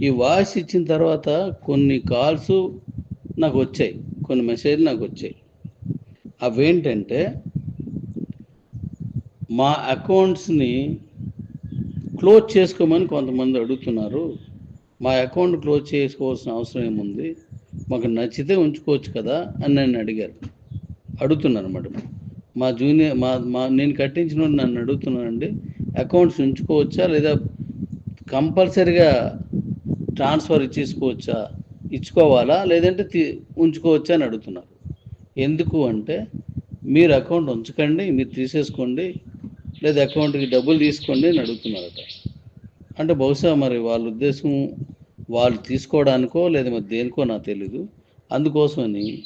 ఈ వాయిస్ ఇచ్చిన తర్వాత కొన్ని కాల్స్ నాకు వచ్చాయి. కొన్ని మెసేజ్లు నాకు వచ్చాయి. అవేంటంటే మా అకౌంట్స్ని క్లోజ్ చేసుకోమని కొంతమంది అడుగుతున్నారు. మా అకౌంట్ క్లోజ్ చేసుకోవాల్సిన అవసరం ఏముంది? మాకు నచ్చితే ఉంచుకోవచ్చు కదా అని నన్ను అడిగారు. అడుగుతున్నారు అనమాట మా జూనియర్ మా మా నేను కట్టించిన నన్ను అడుగుతున్నానండి అకౌంట్స్ ఉంచుకోవచ్చా లేదా కంపల్సరిగా ట్రాన్స్ఫర్ ఇచ్చేసుకోవచ్చా? ఇచ్చుకోవాలా? లేదంటే తీ ఉంచుకోవచ్చా అని అడుగుతున్నారు. ఎందుకు అంటే మీరు అకౌంట్ ఉంచకండి మీరు తీసేసుకోండి లేదా అకౌంట్కి డబ్బులు తీసుకోండి అని అడుగుతున్నారట. అంటే బహుశా మరి వాళ్ళ ఉద్దేశం వాళ్ళు తీసుకోవడానికో లేదా మరి దేనికో నాకు తెలీదు. అందుకోసమని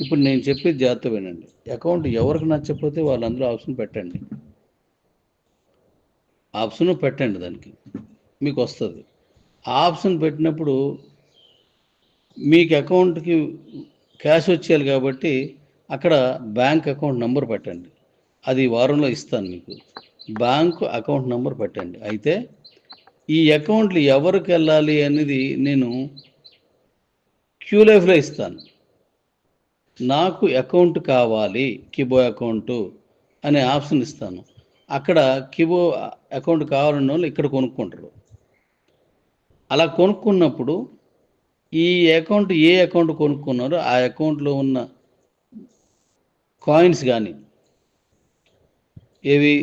ఇప్పుడు నేను చెప్పేది జాగ్రత్త వినండి. అకౌంట్ ఎవరికి నచ్చకపోతే వాళ్ళందరూ ఆప్షన్ పెట్టండి. ఆప్షన్ పెట్టండి దానికి. మీకు వస్తుంది. ఆప్షన్ పెట్టినప్పుడు మీకు అకౌంట్కి క్యాష్ వచ్చేయాలి కాబట్టి అక్కడ బ్యాంక్ అకౌంట్ నెంబర్ పెట్టండి. అది వారంలో ఇస్తాను మీకు. బ్యాంకు అకౌంట్ నెంబర్ పెట్టండి. అయితే ఈ అకౌంట్లు ఎవరికి వెళ్ళాలి అనేది నేను క్యూ లైఫ్లో ఇస్తాను. నాకు అకౌంట్ కావాలి కిబో అకౌంట్ అనే ఆప్షన్ ఇస్తాను. అక్కడ కిబో అకౌంట్ కావాలన్న వాళ్ళు ఇక్కడ కొనుక్కుంటారు. అలా కొనుక్కున్నప్పుడు ఈ అకౌంట్ ఏ అకౌంట్ కొనుక్కున్నారో ఆ అకౌంట్లో ఉన్న కాయిన్స్ కానీ ఏవి?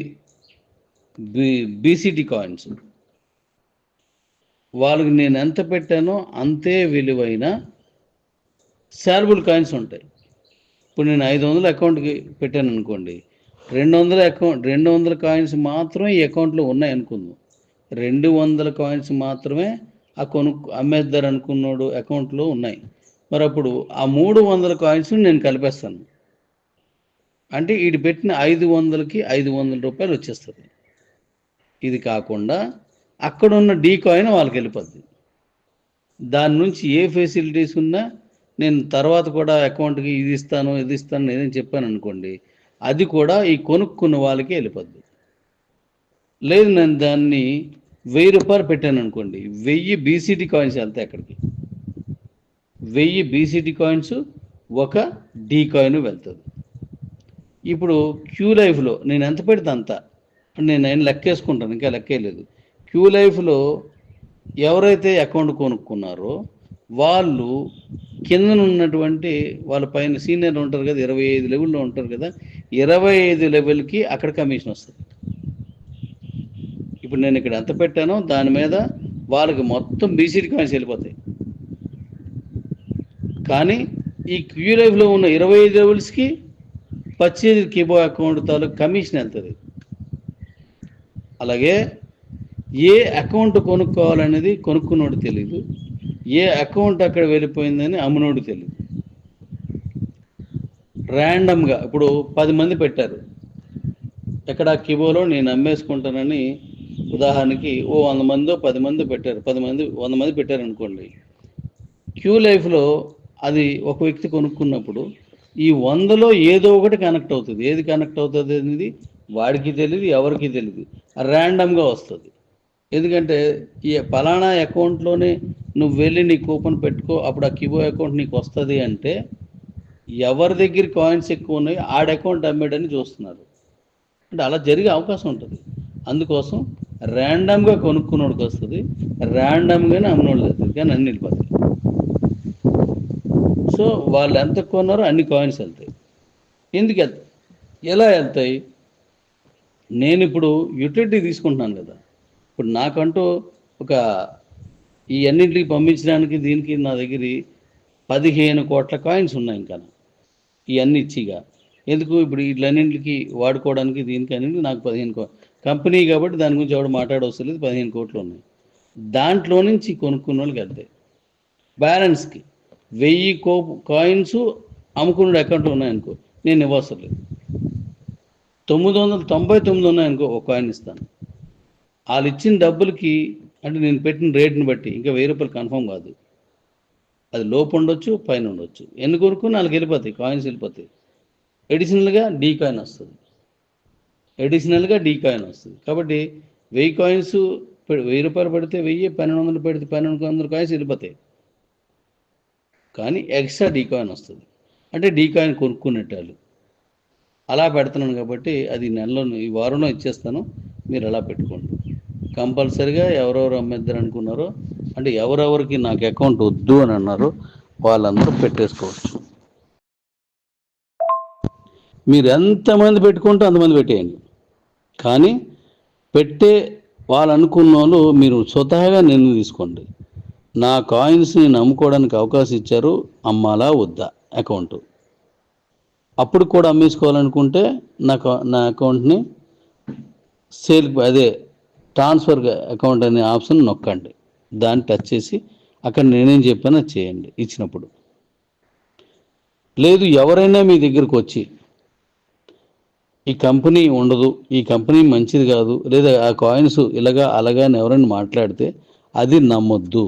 బీ బీసీటీ కాయిన్స్ వాళ్ళకి నేను ఎంత పెట్టానో అంతే విలువైన శాలబుల్ కాయిన్స్ ఉంటాయి. ఇప్పుడు నేను ఐదు వందల అకౌంట్కి పెట్టాను అనుకోండి రెండు వందల అకౌంట్ రెండు వందల కాయిన్స్ మాత్రమే ఈ అకౌంట్లో ఉన్నాయి అనుకుందాం. రెండు వందల కాయిన్స్ మాత్రమే ఆ కొను అమ్మేద్దారు అనుకున్నాడు అకౌంట్లో ఉన్నాయి. మరి అప్పుడు ఆ మూడు వందల కాయిన్స్ నేను కలిపేస్తాను. అంటే వీడు పెట్టిన ఐదు వందలకి ఐదు వందల రూపాయలు వచ్చేస్తుంది. ఇది కాకుండా అక్కడ ఉన్న డీ కాయిన్ వాళ్ళకి వెళ్ళిపోద్ది. దాని నుంచి ఏ ఫెసిలిటీస్ ఉన్నా నేను తర్వాత కూడా అకౌంట్కి ఇది ఇస్తాను ఇది ఇస్తాను ఏదైనా చెప్పాను అనుకోండి అది కూడా ఈ కొనుక్కున్న వాళ్ళకి వెళ్ళిపోద్ది. లేదు నేను దాన్ని వెయ్యి రూపాయలు పెట్టాను అనుకోండి వెయ్యి బీసీటీ కాయిన్స్ వెళ్తాయి అక్కడికి. వెయ్యి బీసీటీ కాయిన్స్ ఒక డీ కాయిన్ వెళ్తుంది. ఇప్పుడు క్యూ లైఫ్లో నేను ఎంత పెడితే అంత నేను ఆయన లెక్కేసుకుంటాను ఇంకా లెక్కేయలేదు క్యూ లైఫ్లో ఎవరైతే అకౌంట్ కొనుక్కున్నారో వాళ్ళు కింద ఉన్నటువంటి వాళ్ళ పైన సీనియర్ ఉంటారు కదా ఇరవై ఐదు లెవెల్లో ఉంటారు కదా ఇరవై ఐదు లెవెల్కి అక్కడ కమిషన్ వస్తుంది. ఇప్పుడు నేను ఇక్కడ ఎంత పెట్టానో దాని మీద వాళ్ళకి మొత్తం బీసీడీ కాయిన్స్ వెళ్ళిపోతాయి. కానీ ఈ క్యూ లైఫ్లో ఉన్న ఇరవై ఐదు లెవెల్స్కి పచ్చేది కీబో అకౌంట్ తాలూకు కమిషన్ వెళ్తుంది అలాగే ఏ అకౌంట్ కొనుక్కోవాలనేది కొనుక్కున్నోడు తెలియదు ఏ అకౌంట్ అక్కడ వెళ్ళిపోయిందని అమ్మునోడు తెలియదు ర్యాండమ్గా ఇప్పుడు పది మంది పెట్టారు. ఎక్కడ కిబోలో నేను అమ్మేసుకుంటానని ఉదాహరణకి ఓ వంద మందో పది మంది పెట్టారు పది మంది వంద మంది పెట్టారు అనుకోండి క్యూ లైఫ్లో అది ఒక వ్యక్తి కొనుక్కున్నప్పుడు ఈ వందలో ఏదో ఒకటి కనెక్ట్ అవుతుంది. ఏది కనెక్ట్ అవుతుంది అనేది వాడికి తెలియదు ఎవరికి తెలియదు ర్యాండమ్గా వస్తుంది. ఎందుకంటే ఈ ఫలానా అకౌంట్లోనే నువ్వు వెళ్ళి నీ కూపన్ పెట్టుకో అప్పుడు ఆ కిబో అకౌంట్ నీకు వస్తుంది అంటే ఎవరి దగ్గర కాయిన్స్ ఎక్కువ ఉన్నాయో ఆడ అకౌంట్ అమ్మేడని చూస్తున్నారు. అంటే అలా జరిగే అవకాశం ఉంటుంది. అందుకోసం ర్యాండమ్గా కొనుక్కున్నోడికి వస్తుంది. ర్యాండమ్గానే అమ్మినోళ్ళు వస్తుంది కానీ అన్ని వెళ్ళిపోతాయి. సో వాళ్ళు ఎంత కొన్నారో అన్ని కాయిన్స్ వెళ్తాయి. ఎందుకు వెళ్తాయి? ఎలా వెళ్తాయి? నేను ఇప్పుడు యూటిలిటీ తీసుకుంటున్నాను కదా. ఇప్పుడు నాకంటూ ఒక ఈ అన్నింటికి పంపించడానికి దీనికి నా దగ్గర పదిహేను కోట్ల కాయిన్స్ ఉన్నాయి ఇంకా. ఇవన్నీ ఇచ్చిగా. ఎందుకు? ఇప్పుడు వీటిలన్నింటికి వాడుకోవడానికి దీనికి అన్నింటికి నాకు పదిహేను కో కంపెనీ కాబట్టి దాని గురించి ఎవడు మాట్లాడవసరం పదిహేను కోట్లు ఉన్నాయి. దాంట్లో నుంచి కొనుక్కున్న వాళ్ళకి వెళ్తాయి బ్యాలెన్స్కి వెయ్యి కో కాయిన్స్ అమ్ముకున్న అకౌంట్లో ఉన్నాయనుకో నేను ఇవ్వవసరం లేదు. తొమ్మిది వందల తొంభై తొమ్మిది ఉన్నాయనుకో ఒక కాయిన్ ఇస్తాను. వాళ్ళు ఇచ్చిన డబ్బులకి అంటే నేను పెట్టిన రేట్ని బట్టి ఇంకా వెయ్యి రూపాయలు కన్ఫర్మ్ కాదు. అది లోపు ఉండొచ్చు పైన ఉండొచ్చు. ఎన్ని కొనుక్కుని వాళ్ళకి వెళ్ళిపోతాయి కాయిన్స్ వెళ్ళిపోతాయి. ఎడిషనల్గా డీ కాయిన్ వస్తుంది. ఎడిషనల్గా డీ కాయిన్ వస్తుంది. కాబట్టి వెయ్యి కాయిన్స్ పె- వెయ్యి రూపాయలు పెడితే వెయ్యి పన్నెండు వందలు పెడితే పన్నెండు వందల కాయిన్స్ వెళ్ళిపోతాయి. కానీ ఎక్స్ట్రా డీ కాయిన్ వస్తుంది. అంటే డీ కాయిన్ కొనుక్కునేటాళ్ళు. అలా పెడుతున్నాను కాబట్టి అది నెలలో ఈ వారంలో ఇచ్చేస్తాను. మీరు అలా పెట్టుకోండి. కంపల్సరిగా ఎవరెవరు అమ్మేద్దరు అనుకున్నారో అంటే ఎవరెవరికి నాకు అకౌంట్ వద్దు అని అన్నారో వాళ్ళందరూ పెట్టేసుకోవచ్చు. మీరు ఎంతమంది పెట్టుకుంటే అంతమంది పెట్టేయండి. కానీ పెట్టే వాళ్ళు అనుకున్న వాళ్ళు మీరు స్వతహాగా నిర్ణయం తీసుకోండి. నా కాయిన్స్ని నమ్ముకోవడానికి అవకాశం ఇచ్చారు అమ్మాలా వద్దా అకౌంట్. అప్పుడు కూడా అమ్మేసుకోవాలనుకుంటే నా నా అకౌంట్ని సేల్ అదే ట్రాన్స్ఫర్ అకౌంట్ అనే ఆప్షన్ నొక్కండి. దాన్ని టచ్ చేసి అక్కడ నేనేం చెప్పానో చేయండి ఇచ్చినప్పుడు. లేదు ఎవరైనా మీ దగ్గరకు వచ్చి ఈ కంపెనీ ఉండదు ఈ కంపెనీ మంచిది కాదు లేదా ఆ కాయిన్స్ ఇలాగా అలాగా ఎవరైనా మాట్లాడితే అది నమ్మొద్దు.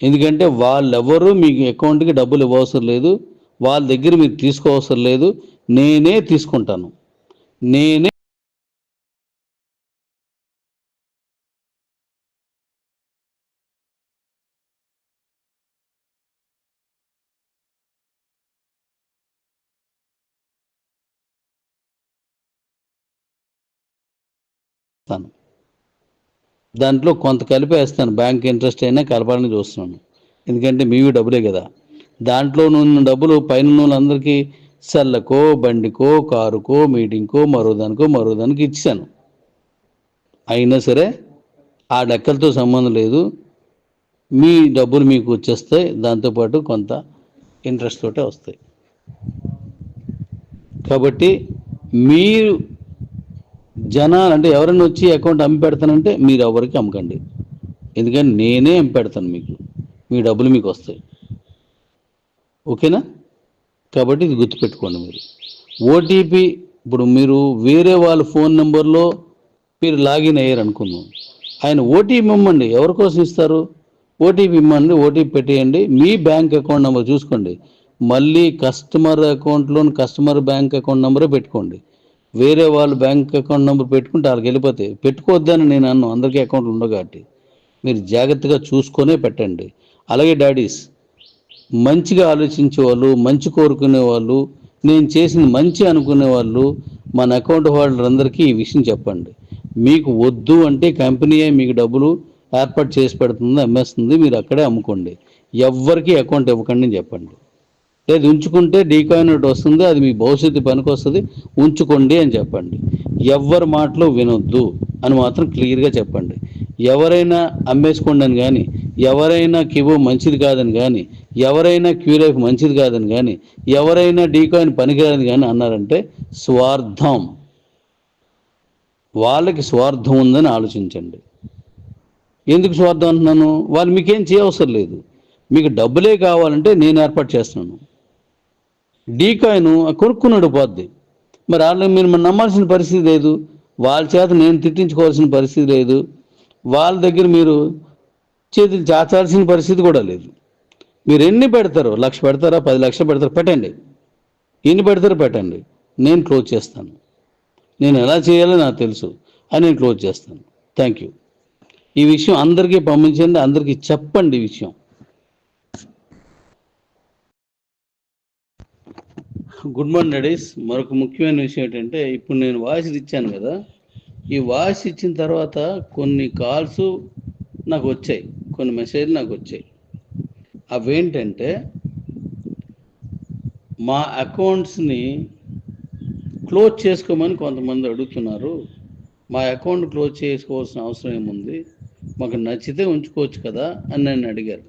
ఎందుకంటే వాళ్ళెవరూ మీకు అకౌంట్కి డబ్బులు ఇవ్వవసరం లేదు వాళ్ళ దగ్గర మీరు తీసుకోవసరం లేదు నేనే తీసుకుంటాను. నేనే ఇస్తాను దాంట్లో కొంత కలిపేస్తాను బ్యాంక్ ఇంట్రెస్ట్ అయినా కలపాలని చూస్తున్నాను. ఎందుకంటే మీవి డబ్బులే కదా. దాంట్లో ఉన్న డబ్బులు పైన వాళ్ళందరికీ సెల్లకో బండికో కారుకో మీటింగ్కో మరో దానికో మరో దానికి ఇచ్చాను అయినా సరే ఆ లెక్కలతో సంబంధం లేదు. మీ డబ్బులు మీకు వచ్చేస్తాయి. దాంతోపాటు కొంత ఇంట్రెస్ట్ తోటే వస్తాయి. కాబట్టి మీరు జనాలు అంటే ఎవరైనా వచ్చి అకౌంట్ అమ్మి పెడతానంటే మీరు ఎవరికి అమ్మకండి. ఎందుకంటే నేనే అమ్మి పెడతాను మీకు. మీ డబ్బులు మీకు వస్తాయి. ఓకేనా? కాబట్టి ఇది గుర్తుపెట్టుకోండి మీరు. ఓటీపీ ఇప్పుడు మీరు వేరే వాళ్ళ ఫోన్ నెంబర్లో మీరు లాగిన్ అయ్యారు అనుకుందాం. ఆయన ఓటీపీ ఇమ్మండి. ఎవరి కోసం ఇస్తారు? ఓటీపీ ఇమ్మండి. ఓటీపీ పెట్టేయండి. మీ బ్యాంక్ అకౌంట్ నెంబర్ చూసుకోండి. మళ్ళీ కస్టమర్ అకౌంట్లోని కస్టమర్ బ్యాంక్ అకౌంట్ నెంబరే పెట్టుకోండి. వేరే వాళ్ళు బ్యాంక్ అకౌంట్ నెంబర్ పెట్టుకుంటే వాళ్ళకి వెళ్ళిపోతే పెట్టుకోవద్దని నేను అన్ను అందరికీ అకౌంట్లు ఉండవు కాబట్టి మీరు జాగ్రత్తగా చూసుకొనే పెట్టండి. అలాగే డాడీస్ మంచిగా ఆలోచించే వాళ్ళు మంచి కోరుకునే వాళ్ళు నేను చేసింది మంచి అనుకునే వాళ్ళు మన అకౌంట్ హోల్డర్ అందరికీ ఈ విషయం చెప్పండి. మీకు వద్దు అంటే కంపెనీయే మీకు డబ్బులు ఏర్పాటు చేసి పెడుతుంది అమ్మేస్తుంది మీరు అక్కడే అమ్ముకోండి. ఎవ్వరికీ అకౌంట్ ఇవ్వకండి అని చెప్పండి. లేదు ఉంచుకుంటే డీకాయిన్ ఒకటి వస్తుంది అది మీ భవిష్యత్తు పనికి వస్తుంది ఉంచుకోండి అని చెప్పండి. ఎవ్వరి మాటలు వినొద్దు అని మాత్రం క్లియర్గా చెప్పండి. ఎవరైనా అమ్మేసుకోండి అని కానీ ఎవరైనా కివో మంచిది కాదని కానీ ఎవరైనా క్యూలైఫ్ మంచిది కాదని కానీ ఎవరైనా డీకాయిన్ పనికిరాదని కానీ అన్నారంటే స్వార్థం. వాళ్ళకి స్వార్థం ఉందని ఆలోచించండి. ఎందుకు స్వార్థం అంటున్నాను? వాళ్ళు మీకేం చేయవసరం లేదు. మీకు డబ్బులే కావాలంటే నేను ఏర్పాటు చేస్తున్నాను. డీకాయిన్ కొనుక్కున్నాడు పోద్ది. మరి వాళ్ళని మీరు నమ్మాల్సిన పరిస్థితి లేదు. వాళ్ళ చేత నేను తిట్టించుకోవాల్సిన పరిస్థితి లేదు. వాళ్ళ దగ్గర మీరు చేతులు చాచాల్సిన పరిస్థితి కూడా లేదు. మీరు ఎన్ని పెడతారో లక్ష పెడతారా పది లక్షలు పెడతారు పెట్టండి. ఎన్ని పెడతారో పెట్టండి. నేను క్లోజ్ చేస్తాను. నేను ఎలా చేయాలో నాకు తెలుసు. అని నేను క్లోజ్ చేస్తాను. Thank you. ఈ విషయం అందరికీ పంపించండి అందరికీ చెప్పండి ఈ విషయం. గుడ్ మార్నింగ్ డాడీస్ మరొక ముఖ్యమైన విషయం ఏంటంటే ఇప్పుడు నేను వాయిస్ ఇచ్చాను కదా ఈ వాయిస్ ఇచ్చిన తర్వాత కొన్ని కాల్స్ నాకు వచ్చాయి కొన్ని మెసేజ్లు నాకు వచ్చాయి. అవేంటంటే మా అకౌంట్స్ని క్లోజ్ చేసుకోమని కొంతమంది అడుగుతున్నారు. మా అకౌంట్ క్లోజ్ చేసుకోవాల్సిన అవసరం ఏముంది? మాకు నచ్చితే ఉంచుకోవచ్చు కదా అని నన్ను అడిగారు.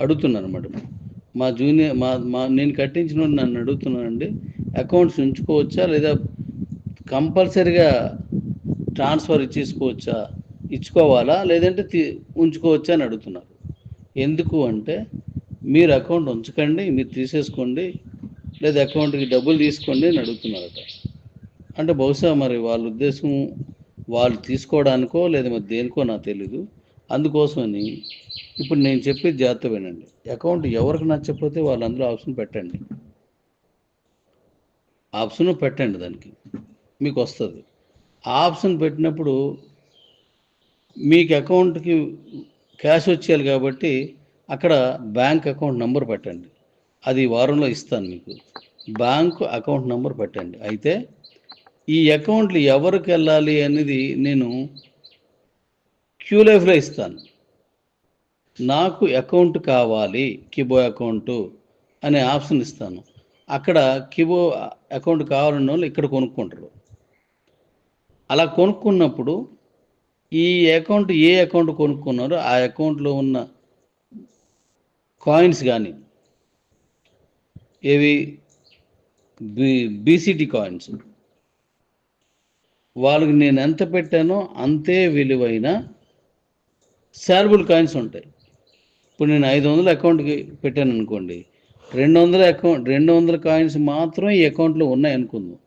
అడుగుతున్నారు అన్నమాట మా జూనియర్ మా మా నేను కట్టించిన నన్ను అడుగుతున్నానండి అకౌంట్స్ ఉంచుకోవచ్చా లేదా కంపల్సరిగా ట్రాన్స్ఫర్ ఇచ్చేసుకోవచ్చా ఇచ్చుకోవాలా లేదంటే తీ- ఉంచుకోవచ్చా అని అడుగుతున్నారు. ఎందుకు అంటే మీరు అకౌంట్ ఉంచకండి మీరు తీసేసుకోండి లేదా అకౌంట్కి డబ్బులు తీసుకోండి అని అడుగుతున్నారట. అంటే బహుశా మరి వాళ్ళ ఉద్దేశం వాళ్ళు తీసుకోవడానికో లేదా మరి దేనికో నాకు తెలీదు. అందుకోసమని ఇప్పుడు నేను చెప్పేది జాగ్రత్త వినండి అకౌంట్ ఎవరికి నచ్చకపోతే వాళ్ళు అందులో ఆప్షన్ పెట్టండి. ఆప్షన్ పెట్టండి దానికి. మీకు వస్తుంది. ఆప్షన్ పెట్టినప్పుడు మీకు అకౌంట్కి క్యాష్ వచ్చేయాలి కాబట్టి అక్కడ బ్యాంక్ అకౌంట్ నెంబర్ పెట్టండి. అది వారంలో ఇస్తాను మీకు. బ్యాంకు అకౌంట్ నెంబర్ పెట్టండి. అయితే ఈ అకౌంట్లు ఎవరికి వెళ్ళాలి అనేది నేను క్యూ లైఫ్లో ఇస్తాను. నాకు అకౌంట్ కావాలి కిబో అకౌంటు అనే ఆప్షన్ ఇస్తాను. అక్కడ కిబో అకౌంట్ కావాలన్న వాళ్ళు ఇక్కడ కొనుక్కుంటారు. అలా కొనుక్కున్నప్పుడు ఈ అకౌంట్ ఏ అకౌంట్ కొనుక్కున్నారో ఆ అకౌంట్లో ఉన్న కాయిన్స్ కానీ ఏవి? B BCT coins. వాళ్ళకి నేను ఎంత పెట్టానో అంతే విలువైన శార్బుల్ కాయిన్స్ ఉంటాయి. ఇప్పుడు నేను ఐదు వందల అకౌంట్కి పెట్టాను అనుకోండి రెండు వందల అకౌంట్ రెండు వందల కాయిన్స్ మాత్రమే ఈ అకౌంట్లో ఉన్నాయి అనుకుందాం.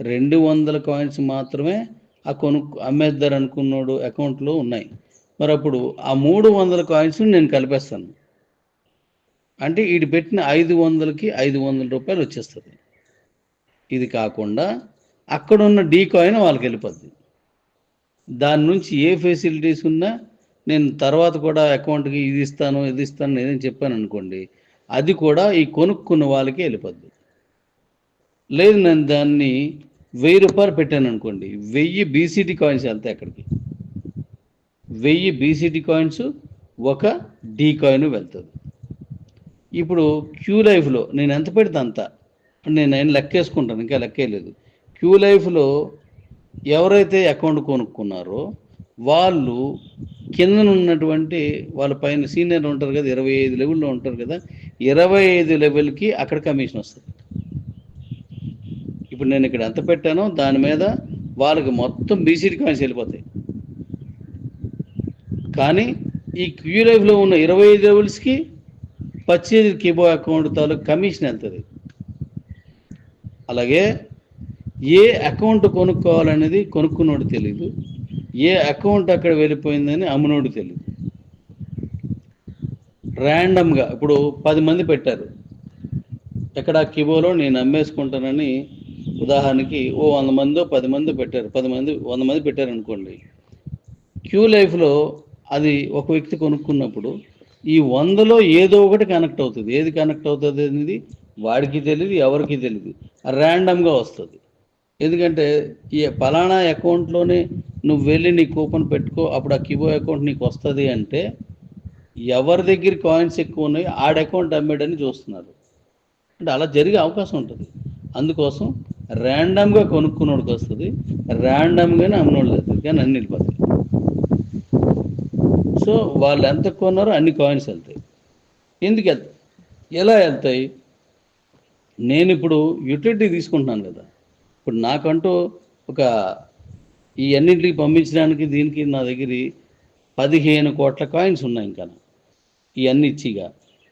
రెండు వందల కాయిన్స్ మాత్రమే ఆ కొను అమ్మేద్దారు అనుకున్నాడు అకౌంట్లో ఉన్నాయి. మరి అప్పుడు ఆ మూడు వందల కాయిన్స్ నేను కలిపేస్తాను. అంటే వీడు పెట్టిన ఐదు వందలకి ఐదు వందల రూపాయలు వచ్చేస్తుంది. ఇది కాకుండా అక్కడ ఉన్న డీ కాయిన్ వాళ్ళకి వెళ్ళిపోద్ది. దాని నుంచి ఏ ఫెసిలిటీస్ ఉన్నా నేను తర్వాత కూడా అకౌంట్కి ఇది ఇస్తాను ఇది ఇస్తాను నేనేం చెప్పాను అనుకోండి అది కూడా ఈ కొనుక్కున్న వాళ్ళకి వెళ్ళిపోద్ది. లేదు నేను దాన్ని వెయ్యి రూపాయలు పెట్టాను అనుకోండి వెయ్యి బీసీటీ కాయిన్స్ వెళ్తాయి అక్కడికి. వెయ్యి బీసీటీ కాయిన్స్ ఒక డీ కాయిన్ వెళ్తుంది. ఇప్పుడు క్యూ లైఫ్లో నేను ఎంత పెడితే అంత నేను ఆయన లెక్కేసుకుంటాను ఇంకా లెక్కేయలేదు క్యూ లైఫ్లో ఎవరైతే అకౌంట్ కొనుక్కున్నారో వాళ్ళు కింద ఉన్నటువంటి వాళ్ళ పైన సీనియర్ ఉంటారు కదా ఇరవై ఐదు లెవెల్లో ఉంటారు కదా ఇరవై ఐదు లెవెల్కి అక్కడ కమిషన్ వస్తుంది. ఇప్పుడు నేను ఇక్కడ ఎంత పెట్టానో దాని మీద వాళ్ళకి మొత్తం బీసీడీ కాయిన్స్ వెళ్ళిపోతాయి. కానీ ఈ క్యూ లైఫ్లో ఉన్న ఇరవై ఐదు లెవెల్స్కి పచ్చేది కీబో అకౌంట్ తాలూకు కమిషన్ వెళ్తుంది. అలాగే ఏ అకౌంట్ కొనుక్కోవాలనేది కొనుక్కున్నోడు తెలియదు ఏ అకౌంట్ అక్కడ వెళ్ళిపోయిందని అమ్మునోడు తెలియదు ర్యాండమ్గా ఇప్పుడు పది మంది పెట్టారు. ఎక్కడ కిబోలో నేను అమ్మేసుకుంటానని ఉదాహరణకి ఓ వంద మందో పది మంది పెట్టారు. పది మంది వంద మంది పెట్టారు అనుకోండి క్యూ లైఫ్లో అది ఒక వ్యక్తి కొనుక్కున్నప్పుడు ఈ వందలో ఏదో ఒకటి కనెక్ట్ అవుతుంది. ఏది కనెక్ట్ అవుతుంది అనేది వాడికి తెలియదు ఎవరికి తెలియదు ర్యాండమ్గా వస్తుంది. ఎందుకంటే ఈ ఫలానా అకౌంట్లోనే నువ్వు వెళ్ళి నీ కూపన్ పెట్టుకో అప్పుడు ఆ కిబో అకౌంట్ నీకు వస్తుంది అంటే ఎవరి దగ్గర కాయిన్స్ ఎక్కువ ఉన్నాయి ఆడ అకౌంట్ అమ్మాడని చూస్తున్నారు. అంటే అలా జరిగే అవకాశం ఉంటుంది. అందుకోసం ర్యాండమ్గా కొనుక్కున్నోడికి వస్తుంది ర్యాండమ్గానే అమ్మినోళ్ళు వెళ్తుంది కానీ అన్ని వెళ్ళిపోతాయి. సో వాళ్ళు ఎంత కొన్నారో అన్ని కాయిన్స్ వెళ్తాయి. ఎందుకు వెళ్తాయి? ఎలా వెళ్తాయి? నేను ఇప్పుడు యూటిలిటీ తీసుకుంటున్నాను కదా. ఇప్పుడు నాకంటూ ఒక ఈ అన్నింటికి పంపించడానికి దీనికి నా దగ్గర పదిహేను కోట్ల కాయిన్స్ ఉన్నాయి ఇంకా ఇవన్నీ ఇచ్చిగా.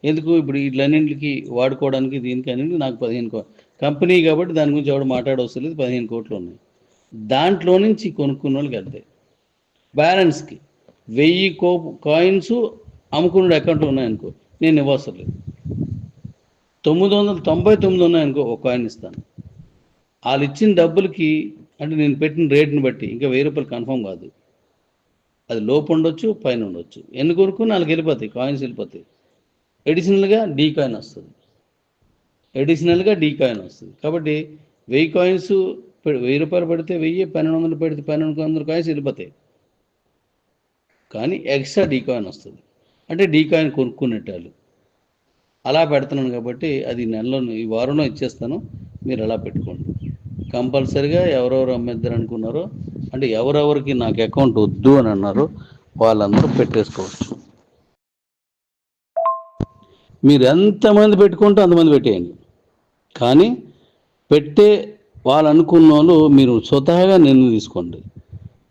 ఎందుకు? ఇప్పుడు వీటిలన్నింటికి వాడుకోవడానికి దీనికి అన్నింటికి నాకు పదిహేను కో కంపెనీ కాబట్టి దాని గురించి ఎవడు మాట్లాడవసరం పదిహేను కోట్లు ఉన్నాయి. దాంట్లో నుంచి కొనుక్కున్న వాళ్ళకి వెళ్తాయి బ్యాలెన్స్కి వెయ్యి కో కాయిన్స్ అమ్ముకున్న అకౌంట్లో ఉన్నాయనుకో నేను ఇవ్వవసరం లేదు తొమ్మిది వందల తొంభై తొమ్మిది ఉన్నాయనుకో ఒక కాయిన్ ఇస్తాను. వాళ్ళు ఇచ్చిన డబ్బులకి అంటే నేను పెట్టిన రేట్ని బట్టి ఇంకా వెయ్యి రూపాయలు కన్ఫర్మ్ కాదు. అది లోపు ఉండొచ్చు పైన ఉండొచ్చు. ఎన్ని కొరకు నాలుగు వెళ్ళిపోతాయి కాయిన్స్ వెళ్ళిపోతాయి. ఎడిషనల్గా డీ కాయిన్ వస్తుంది. ఎడిషనల్గా డీ కాయిన్ వస్తుంది. కాబట్టి వెయ్యి కాయిన్స్ వెయ్యి రూపాయలు పెడితే వెయ్యి పన్నెండు వందలు పెడితే పన్నెండు వందల కాయిన్స్ వెళ్ళిపోతాయి. కానీ ఎక్స్ట్రా డీ కాయిన్ వస్తుంది. అంటే డీ కాయిన్ కొనుక్కునేటాలు అలా పెడుతున్నాను కాబట్టి అది నెలలో ఈ వారంలో ఇచ్చేస్తాను. మీరు అలా పెట్టుకోండి. కంపల్సరిగా ఎవరెవరు అమ్మేద్దరు అనుకున్నారో అంటే ఎవరెవరికి నాకు అకౌంట్ వద్దు అని అన్నారో వాళ్ళందరూ పెట్టేసుకోవచ్చు. మీరు ఎంతమంది పెట్టుకుంటే అంతమంది పెట్టేయండి. కానీ పెట్టే వాళ్ళు అనుకున్న వాళ్ళు మీరు స్వతహాగా నిర్ణయం తీసుకోండి.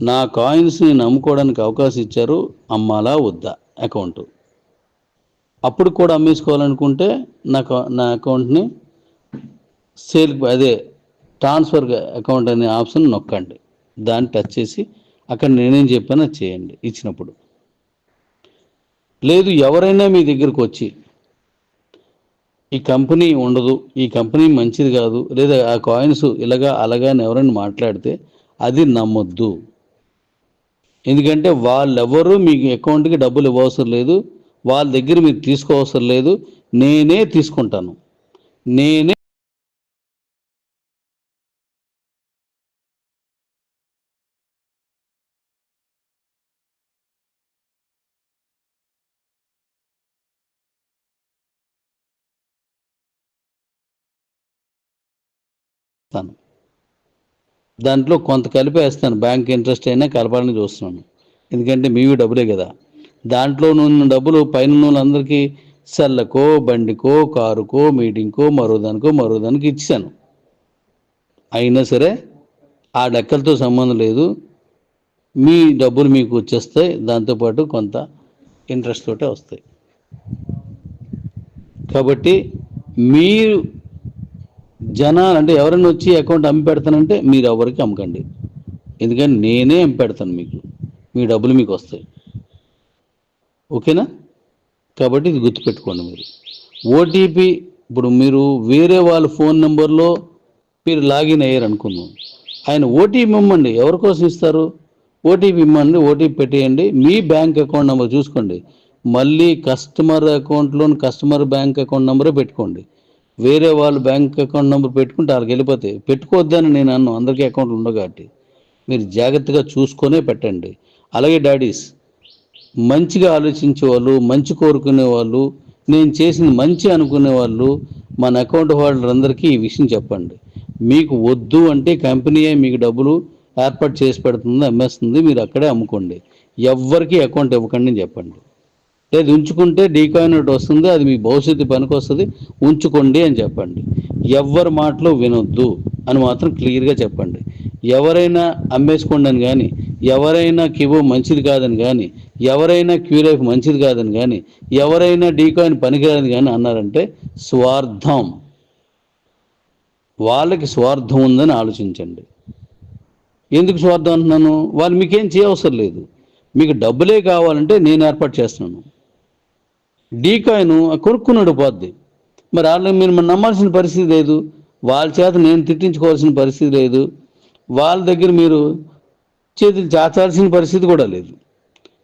నా కాయిన్స్ని నమ్ముకోవడానికి అవకాశం ఇచ్చారు అమ్మాలా వద్దా అకౌంట్? అప్పుడు కూడా అమ్మేసుకోవాలనుకుంటే నాకు నా అకౌంట్ని సేల్ అదే ట్రాన్స్ఫర్ అకౌంట్ అనే ఆప్షన్ నొక్కండి. దాన్ని టచ్ చేసి అక్కడ నేనేం చెప్పానో చేయండి ఇచ్చినప్పుడు. లేదు ఎవరైనా మీ దగ్గరకు వచ్చి ఈ కంపెనీ ఉండదు ఈ కంపెనీ మంచిది కాదు లేదా ఆ కాయిన్స్ ఇలాగా అలాగా అని ఎవరైనా మాట్లాడితే అది నమ్మొద్దు. ఎందుకంటే వాళ్ళెవరూ మీ అకౌంట్కి డబ్బులు ఇవ్వవసరం లేదు వాళ్ళ దగ్గర మీరు తీసుకోవసరం లేదు నేనే తీసుకుంటాను. నేనే ఇస్తాను దాంట్లో కొంత కలిపేస్తాను. బ్యాంక్ ఇంట్రెస్ట్ అయినా కలపాలని చూస్తున్నాను. ఎందుకంటే మీవి డబ్బులే కదా. దాంట్లో ఉన్న డబ్బులు పైన ఉన్న వాళ్ళందరికీ సెల్లకో బండికో కారుకో మీటింగ్కో మరో దానికో మరో దానికి ఇచ్చాను అయినా సరే ఆ లెక్కలతో సంబంధం లేదు. మీ డబ్బులు మీకు వచ్చేస్తాయి. దాంతోపాటు కొంత ఇంట్రెస్ట్ తోటే వస్తాయి. కాబట్టి మీరు జనాలు అంటే ఎవరైనా వచ్చి అకౌంట్ అమ్మి పెడతానంటే మీరు ఎవరికి అమ్మకండి. ఎందుకంటే నేనే అమ్మి పెడతాను మీకు. మీ డబ్బులు మీకు వస్తాయి. ఓకేనా? కాబట్టి ఇది గుర్తుపెట్టుకోండి మీరు. ఓటీపీ ఇప్పుడు మీరు వేరే వాళ్ళ ఫోన్ నెంబర్లో మీరు లాగిన్ అయ్యారు అనుకుందాం ఆయన ఓటీపీ ఇమ్మండి. ఎవరి కోసం ఇస్తారు? ఓటీపీ ఇమ్మండి. ఓటీపీ పెట్టేయండి. మీ బ్యాంక్ అకౌంట్ నెంబర్ చూసుకోండి. మళ్ళీ కస్టమర్ అకౌంట్లో కస్టమర్ బ్యాంక్ అకౌంట్ నెంబరే పెట్టుకోండి. వేరే వాళ్ళు బ్యాంక్ అకౌంట్ నెంబర్ పెట్టుకుంటే వాళ్ళకి వెళ్ళిపోతే పెట్టుకోవద్దని నేను అన్ను. అందరికీ అకౌంట్లు ఉండవు కాబట్టి మీరు జాగ్రత్తగా చూసుకొనే పెట్టండి. అలాగే డాడీస్ మంచిగా ఆలోచించే వాళ్ళు మంచి కోరుకునే వాళ్ళు నేను చేసింది మంచి అనుకునే వాళ్ళు మన అకౌంట్ హోల్డర్లందరికీ ఈ విషయం చెప్పండి. మీకు వద్దు అంటే కంపెనీయే మీకు డబ్బులు ఏర్పాటు చేసి పెడుతుంది అమ్మేస్తుంది మీరు అక్కడే అమ్ముకోండి. ఎవ్వరికీ అకౌంట్ ఇవ్వకండి అని చెప్పండి. లేదు ఉంచుకుంటే డీకాయిన్ ఒకటి వస్తుంది అది మీ భవిష్యత్తు పనికి వస్తుంది ఉంచుకోండి అని చెప్పండి. ఎవ్వరి మాటలు వినొద్దు అని మాత్రం క్లియర్గా చెప్పండి. ఎవరైనా అమ్మేసుకోండి అని కానీ ఎవరైనా కివో మంచిది కాదని కానీ ఎవరైనా క్యూరైఫ్ మంచిది కాదని కానీ ఎవరైనా డీకాయిన్ పనికిరాదని కానీ అన్నారంటే స్వార్థం. వాళ్ళకి స్వార్థం ఉందని ఆలోచించండి. ఎందుకు స్వార్థం అంటున్నాను? వాళ్ళు మీకేం చేయవసరం లేదు. మీకు డబ్బులే కావాలంటే నేను ఏర్పాటు చేస్తున్నాను. డీకాయిన్ కొనుక్కున్నాడు పోద్ది. మరి వాళ్ళని మీరు నమ్మాల్సిన పరిస్థితి లేదు. వాళ్ళ చేత నేను తిట్టించుకోవాల్సిన పరిస్థితి లేదు. వాళ్ళ దగ్గర మీరు చేతులు చాచాల్సిన పరిస్థితి కూడా లేదు.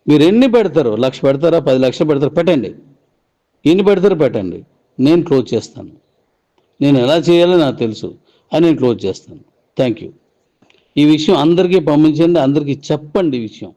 మీరు ఎన్ని పెడతారో లక్ష పెడతారా పది లక్షలు పెడతారు పెట్టండి. ఎన్ని పెడతారో పెట్టండి. నేను క్లోజ్ చేస్తాను. నేను ఎలా చేయాలో నాకు తెలుసు. అని నేను క్లోజ్ చేస్తాను. Thank you. ఈ విషయం అందరికీ పంపించండి అందరికీ చెప్పండి ఈ విషయం.